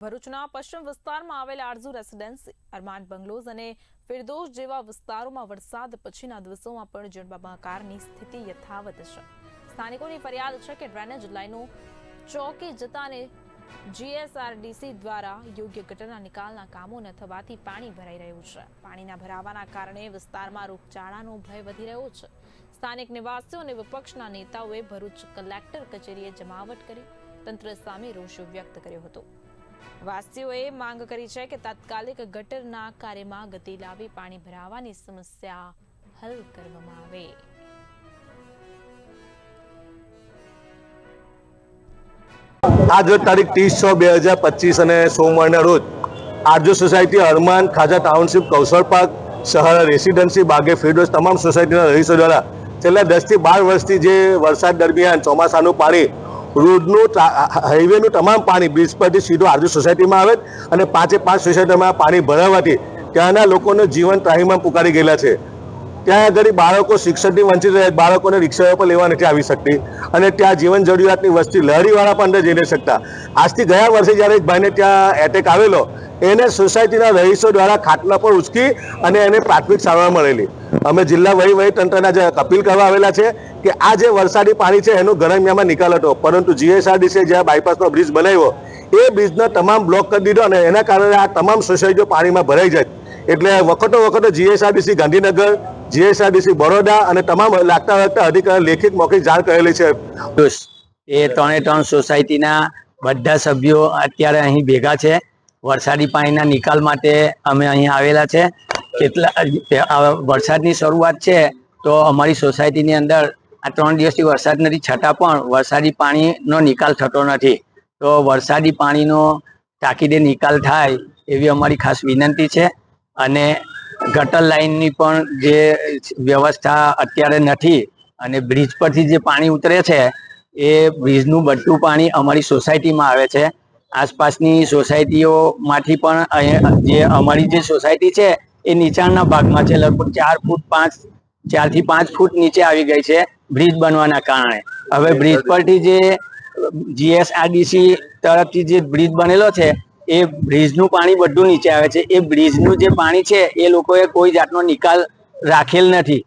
ભરૂચના પશ્ચિમ વિસ્તારમાં આવેલ આરઝુ રેસિડેન્સી, અરમાન બંગલોઝ અને ફિરદોસ જેવા વિસ્તારોમાં વરસાદ પછીના દિવસોમાં પણ જળબંબાકારની સ્થિતિ યથાવત છે. સ્થાનિકોની ફરિયાદ છે કે ડ્રેનેજ લાઇનો ચોકી જતાને જીએસઆરડીસી દ્વારા યોગ્ય ગટરના નિકાલના કામો ન થવાથી પાણી ભરાઈ રહ્યું છે. પાણીના ભરાવાના કારણે વિસ્તારમાં રોગચાળાનો ભય વધી રહ્યો છે. સ્થાનિક નિવાસીઓ અને વિપક્ષના નેતાઓએ ભરૂચ કલેક્ટર કચેરીએ જમાવટ કરી તંત્ર સામે રોષ વ્યક્ત કર્યો હતો. વાસીઓએ માંગ કરી છે કે તાત્કાલિક ગટરના કાર્યમાં ગતિ લાવી પાણી ભરાવાની સમસ્યા હલ કરવામાં આવે. આજ તારીખ ત્રીસ છ બે હજાર પચીસ અને સોમવારના રોજ Arzoo society Harman Khaja township Kaushal park Shaher residency Baghe Firdaus તમામ સોસાયટીના રહીશો દ્વારા છેલ્લા દસથી બાર વર્ષથી જે વરસાદ દરમિયાન ચોમાસાનું પાણી રોડનું હાઈવેનું તમામ પાણી બ્રિજ પરથી સીધું આરજુ સોસાયટીમાં આવે અને પાંચે પાંચ સોસાયટીમાં પાણી ભરાવાથી ત્યાંના લોકોનું જીવન ત્રાહીમાં પુકારી ગયેલા છે. ત્યાં આગળ બાળકો શિક્ષણથી વંચિત રહે, બાળકોને રિક્ષાઓ પર લેવા નથી આવી શકતી અને ત્યાં જીવન જરૂરિયાતની વસ્તી લહેરીવાળા પણ અંદર જઈ નથી શકતા. આજથી ગયા વર્ષે જ્યારે એક ભાઈને ત્યાં એટેક આવેલો, એને સોસાયટીના રહીશો દ્વારા ખાટલા પર ઉચકી અને એને પ્રાથમિક સારવાર મળેલી. અમે જિલ્લા વહી વહી તંત્રના જે અપીલ કરવા આવેલા છે કે આ જે વરસાદી પાણી છે એનો ગરમિયામાં નિકાલ હતો, પરંતુ જીએસઆરડીસીએ જ્યાં બાયપાસનો બ્રિજ બનાવ્યો, એ બ્રિજનો તમામ બ્લોક કરી દીધો અને એના કારણે આ તમામ સોસાયટીઓ પાણીમાં ભરાઈ જાય. એટલે વખતો વખતો જીએસઆરડીસી ગાંધીનગર જીએસઆરડીસી બરોડા અને તમામ લાગતા લાગતા અધિકારી લેખિત મૌખિક જાણ કરેલી છે. એ ત્રણે ત્રણ સોસાયટીના બધા સભ્યો અત્યારે અહીં ભેગા છે. વરસાદી પાણીના નિકાલ માટે અમે અહીં આવેલા છે. કેટલા વરસાદની શરૂઆત છે તો અમારી સોસાયટીની અંદર આ ત્રણ દિવસથી વરસાદ નથી, છતાં પણ વરસાદી પાણીનો નિકાલ થતો નથી. તો વરસાદી પાણીનો તાકીદે નિકાલ થાય એવી અમારી ખાસ વિનંતી છે. અને ગટર લાઇનની પણ જે વ્યવસ્થા અત્યારે નથી અને બ્રિજ પરથી જે પાણી ઉતરે છે, એ બ્રિજનું બધું પાણી અમારી સોસાયટીમાં આવે છે. આસપાસની સોસાયટીઓમાંથી પણ જે અમારી જે સોસાયટી છે, એ નીચાણના ભાગમાં છે. લગભગ ચાર ફૂટ પાંચ, ચારથી પાંચ ફૂટ નીચે આવી ગઈ છે બ્રિજ બનવાના કારણે. હવે બ્રિજ પરથી જે જીએસઆરડીસી તરફથી જે બ્રિજ બનેલો છે એ બ્રિજનું પાણી બધું નીચે આવે છે. એ બ્રિજનું જે પાણી છે, એ લોકોએ કોઈ જાતનો નિકાલ રાખેલ નથી.